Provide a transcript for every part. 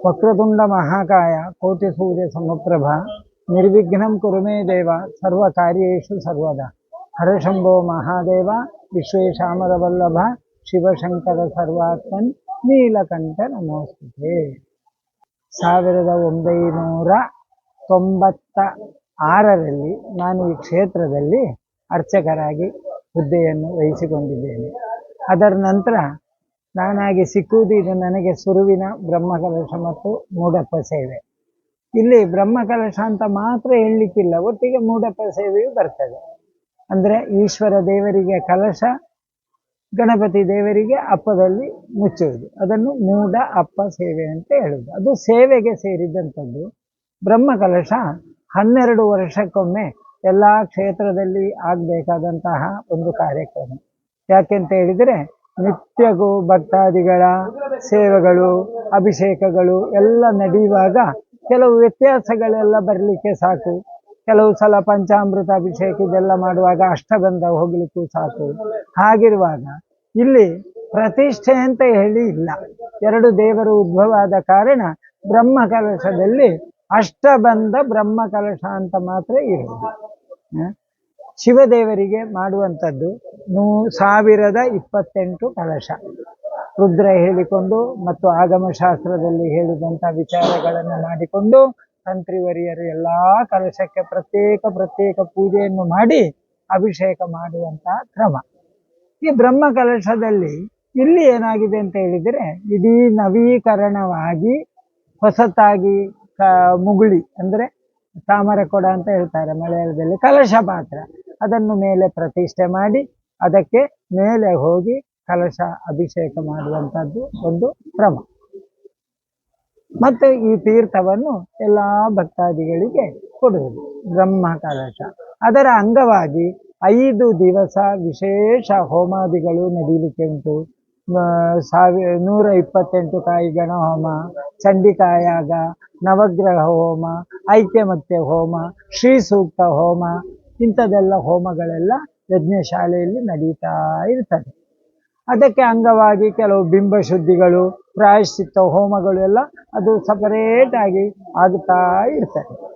ವಕ್ರತುಂಡ ಮಹಾಕಾಯ ಕೋಟಿ ಸೂರ್ಯ ಸಮಪ್ರಭ ನಿರ್ವಿಘ್ನಂ ಕುರುಮೇ ದೇವ ಸರ್ವ ಕಾರ್ಯೇಷು ಸರ್ವದ ಹರಶಂಭೋ ಮಹಾದೇವ ವಿಶ್ವೇಶಾಮರ ವಲ್ಲಭ ಶಿವಶಂಕರ ಸರ್ವಾತ್ಮನ್ ನೀಲಕಂಠ ನಮೋಸ್ತುತೆ ಸಾವಿರದ ಒಂಬೈನೂರ ತೊಂಬತ್ತ ಆರರಲ್ಲಿ ನಾನು ಈ ಕ್ಷೇತ್ರದಲ್ಲಿ ಅರ್ಚಕರಾಗಿ ಹುದ್ದೆಯನ್ನು ವಹಿಸಿಕೊಂಡಿದ್ದೇನೆ. ಅದರ ನಂತರ ನಾನಾಗಿ ಸಿಕ್ಕುವುದು ಇದು ನನಗೆ ಸುರುವಿನ ಬ್ರಹ್ಮಕಲಶ ಮತ್ತು ಮೂಡಪ್ಪ ಸೇವೆ ಇಲ್ಲಿ ಬ್ರಹ್ಮಕಲಶ ಅಂತ ಮಾತ್ರ ಹೇಳಲಿಕ್ಕಿಲ್ಲ, ಒಟ್ಟಿಗೆ ಮೂಡಪ್ಪ ಸೇವೆಯೂ ಬರ್ತದೆ. ಅಂದರೆ ಈಶ್ವರ ದೇವರಿಗೆ ಕಲಶ, ಗಣಪತಿ ದೇವರಿಗೆ ಅಪ್ಪದಲ್ಲಿ ಮುಚ್ಚುವುದು. ಅದನ್ನು ಮೂಡ ಅಪ್ಪ ಸೇವೆ ಅಂತ ಹೇಳುವುದು. ಅದು ಸೇವೆಗೆ ಸೇರಿದಂಥದ್ದು. ಬ್ರಹ್ಮಕಲಶ ಹನ್ನೆರಡು ವರ್ಷಕ್ಕೊಮ್ಮೆ ಎಲ್ಲ ಕ್ಷೇತ್ರದಲ್ಲಿ ಆಗಬೇಕಾದಂತಹ ಒಂದು ಕಾರ್ಯಕ್ರಮ. ಯಾಕೆಂತ ಹೇಳಿದರೆ ನಿತ್ಯಗೂ ಭಕ್ತಾದಿಗಳ ಸೇವೆಗಳು, ಅಭಿಷೇಕಗಳು ಎಲ್ಲ ನಡೆಯುವಾಗ ಕೆಲವು ವ್ಯತ್ಯಾಸಗಳೆಲ್ಲ ಬರಲಿಕ್ಕೆ ಸಾಕು. ಕೆಲವು ಸಲ ಪಂಚಾಮೃತ ಅಭಿಷೇಕ ಇದೆಲ್ಲ ಮಾಡುವಾಗ ಅಷ್ಟಬಂಧ ಹೋಗಲಿಕ್ಕೂ ಸಾಕು. ಹಾಗಿರುವಾಗ ಇಲ್ಲಿ ಪ್ರತಿಷ್ಠೆ ಅಂತ ಹೇಳಿ ಇಲ್ಲ. ಎರಡು ದೇವರು ಉದ್ಭವ ಆದ ಕಾರಣ ಬ್ರಹ್ಮ ಕಲಶದಲ್ಲಿ ಅಷ್ಟಬಂಧ ಬ್ರಹ್ಮ ಕಲಶ ಅಂತ ಮಾತ್ರ ಇರುವುದು ಹ? ಶಿವದೇವರಿಗೆ ಮಾಡುವಂಥದ್ದು ನೂ ಸಾವಿರದ ಇಪ್ಪತ್ತೆಂಟು ಕಲಶ. ರುದ್ರ ಹೇಳಿಕೊಂಡು ಮತ್ತು ಆಗಮ ಶಾಸ್ತ್ರದಲ್ಲಿ ಹೇಳಿದಂಥ ವಿಚಾರಗಳನ್ನು ಮಾಡಿಕೊಂಡು ತಂತ್ರಿವರಿಯರು ಎಲ್ಲ ಕಲಶಕ್ಕೆ ಪ್ರತ್ಯೇಕ ಪ್ರತ್ಯೇಕ ಪೂಜೆಯನ್ನು ಮಾಡಿ ಅಭಿಷೇಕ ಮಾಡುವಂತಹ ಕ್ರಮ. ಈ ಬ್ರಹ್ಮ ಕಲಶದಲ್ಲಿ ಇಲ್ಲಿ ಏನಾಗಿದೆ ಅಂತ ಹೇಳಿದರೆ ಇಡೀ ನವೀಕರಣವಾಗಿ ಹೊಸತಾಗಿ ಮುಗುಳಿ ಅಂದ್ರೆ ತಾಮರ ಕೊಡ ಅಂತ ಹೇಳ್ತಾರೆ ಮಲಯಾಳದಲ್ಲಿ ಕಲಶ ಪಾತ್ರ. ಅದನ್ನು ಮೇಲೆ ಪ್ರತಿಷ್ಠೆ ಮಾಡಿ, ಅದಕ್ಕೆ ಮೇಲೆ ಹೋಗಿ ಕಲಶ ಅಭಿಷೇಕ ಮಾಡುವಂಥದ್ದು ಒಂದು ಕ್ರಮ. ಮತ್ತೆ ಈ ತೀರ್ಥವನ್ನು ಎಲ್ಲಾ ಭಕ್ತಾದಿಗಳಿಗೆ ಕೊಡುವುದು, ಬ್ರಹ್ಮ ಕಲಶ. ಅದರ ಅಂಗವಾಗಿ ಐದು ದಿವಸ ವಿಶೇಷ ಹೋಮಾದಿಗಳು ನಡೀಲಿಕ್ಕೆ ಉಂಟು. ಸಾವಿ ನೂರ ಇಪ್ಪತ್ತೆಂಟು ಕಾಯಿ ಗಣಹೋಮ ಚಂಡಿಕಾಯಾಗ ನವಗ್ರಹ ಹೋಮ, ಐಕ್ಯಮತ್ಯ ಹೋಮ, ಶ್ರೀ ಸೂಕ್ತ ಹೋಮ ಇಂಥದೆಲ್ಲ ಹೋಮಗಳೆಲ್ಲ ಯಜ್ಞಶಾಲೆಯಲ್ಲಿ ನಡೀತಾ ಇರ್ತದೆ. ಅದಕ್ಕೆ ಅಂಗವಾಗಿ ಕೆಲವು ಬಿಂಬ ಶುದ್ಧಿಗಳು, ಪ್ರಾಯಶ್ಚಿತ್ತ ಹೋಮಗಳು ಎಲ್ಲ ಅದು ಸಪರೇಟಾಗಿ ಆಗಿ ಆಗ್ತಾ ಇರ್ತದೆ.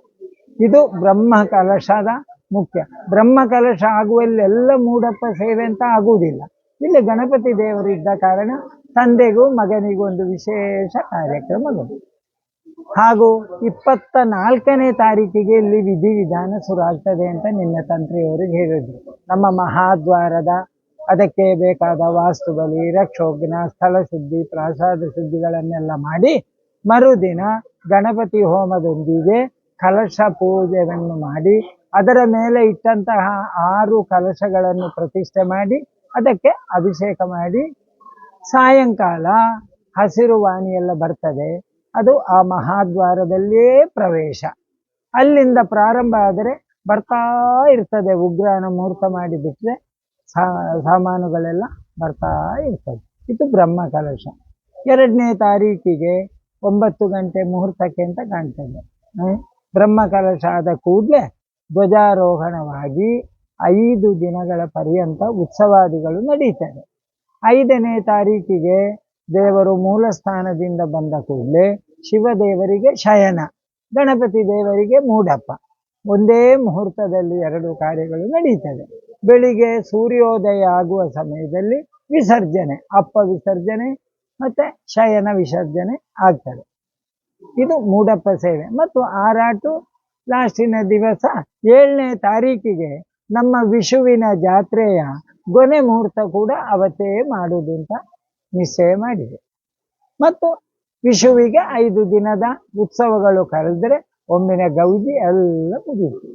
ಇದು ಬ್ರಹ್ಮ ಕಲಶದ ಮುಖ್ಯ. ಬ್ರಹ್ಮ ಕಲಶ ಆಗುವಲ್ಲೆಲ್ಲ ಮೂಡಪ್ಪ ಸೇವೆ ಅಂತ ಆಗುವುದಿಲ್ಲ. ಇಲ್ಲಿ ಗಣಪತಿ ದೇವರಿದ್ದ ಕಾರಣ ತಂದೆಗೂ ಮಗನಿಗೂ ಒಂದು ವಿಶೇಷ ಕಾರ್ಯಕ್ರಮಗಳು. ಹಾಗೂ ಇಪ್ಪತ್ತ ನಾಲ್ಕನೇ ತಾರೀಕಿಗೆ ಇಲ್ಲಿ ವಿಧಿವಿಧಾನ ಶುರು ಆಗ್ತದೆ ಅಂತ ನಿನ್ನೆ ತಂತ್ರಿಯವರಿಗೆ ಹೇಳಿದ್ರು. ನಮ್ಮ ಮಹಾದ್ವಾರದ ಅದಕ್ಕೆ ಬೇಕಾದ ವಾಸ್ತುಬಲಿ, ರಕ್ಷೋಗ್ನ, ಸ್ಥಳ ಶುದ್ಧಿ, ಪ್ರಸಾದ ಶುದ್ಧಿಗಳನ್ನೆಲ್ಲ ಮಾಡಿ ಮರುದಿನ ಗಣಪತಿ ಹೋಮದೊಂದಿಗೆ ಕಲಶ ಪೂಜೆಯನ್ನು ಮಾಡಿ, ಅದರ ಮೇಲೆ ಇಟ್ಟಂತಹ ಆರು ಕಲಶಗಳನ್ನು ಪ್ರತಿಷ್ಠೆ ಮಾಡಿ, ಅದಕ್ಕೆ ಅಭಿಷೇಕ ಮಾಡಿ, ಸಾಯಂಕಾಲ ಹಸಿರು ವಾಣಿ ಎಲ್ಲ ಬರ್ತದೆ. ಅದು ಆ ಮಹಾದ್ವಾರದಲ್ಲೇ ಪ್ರವೇಶ. ಅಲ್ಲಿಂದ ಪ್ರಾರಂಭ ಆದರೆ ಬರ್ತಾ ಇರ್ತದೆ ಉಗ್ರಾಣ ಮುಹೂರ್ತ ಮಾಡಿ ಬಿಟ್ಟರೆ ಸಾಮಾನುಗಳೆಲ್ಲ ಬರ್ತಾ ಇರ್ತದೆ. ಇದು ಬ್ರಹ್ಮ ಕಲಶ. ಎರಡನೇ ತಾರೀಕಿಗೆ ಒಂಬತ್ತು ಗಂಟೆ ಮುಹೂರ್ತಕ್ಕೆ ಅಂತ ಕಾಣ್ತದೆ. ಹ್ಮ್? ಬ್ರಹ್ಮ ಕಲಶ ಆದ ಕೂಡಲೇ ಧ್ವಜಾರೋಹಣವಾಗಿ ಐದು ದಿನಗಳ ಪರ್ಯಂತ ಉತ್ಸವಾದಿಗಳು ನಡೀತದೆ. ಐದನೇ ತಾರೀಕಿಗೆ ದೇವರು ಮೂಲ ಸ್ಥಾನದಿಂದ ಬಂದ ಕೂಡಲೇ ಶಿವದೇವರಿಗೆ ಶಯನ, ಗಣಪತಿ ದೇವರಿಗೆ ಮೂಡಪ್ಪ. ಒಂದೇ ಮುಹೂರ್ತದಲ್ಲಿ ಎರಡು ಕಾರ್ಯಗಳು ನಡೀತದೆ ಬೆಳಿಗ್ಗೆ ಸೂರ್ಯೋದಯ ಆಗುವ ಸಮಯದಲ್ಲಿ ವಿಸರ್ಜನೆ, ಅಪ್ಪ ವಿಸರ್ಜನೆ ಮತ್ತೆ ಶಯನ ವಿಸರ್ಜನೆ ಆಗ್ತದೆ. ಇದು ಮೂಡಪ್ಪ ಸೇವೆ. ಮತ್ತು ಆರಾಟು ಲಾಸ್ಟಿನ ದಿವಸ ಏಳನೇ ತಾರೀಕಿಗೆ ನಮ್ಮ ವಿಷುವಿನ ಜಾತ್ರೆಯ ಕೊನೆ ಮುಹೂರ್ತ ಕೂಡ ಅವತ್ತೇ ಮಾಡುವುದು ಅಂತ ನಿಶ್ಚಯ ಮಾಡಿದೆ. ಮತ್ತು ವಿಷುವಿಗೆ ಐದು ದಿನದ ಉತ್ಸವಗಳು ಕರೆದ್ರೆ ಒಮ್ಮಿನ ಗೌಜಿ ಎಲ್ಲ ಮುಗಿಯಿತು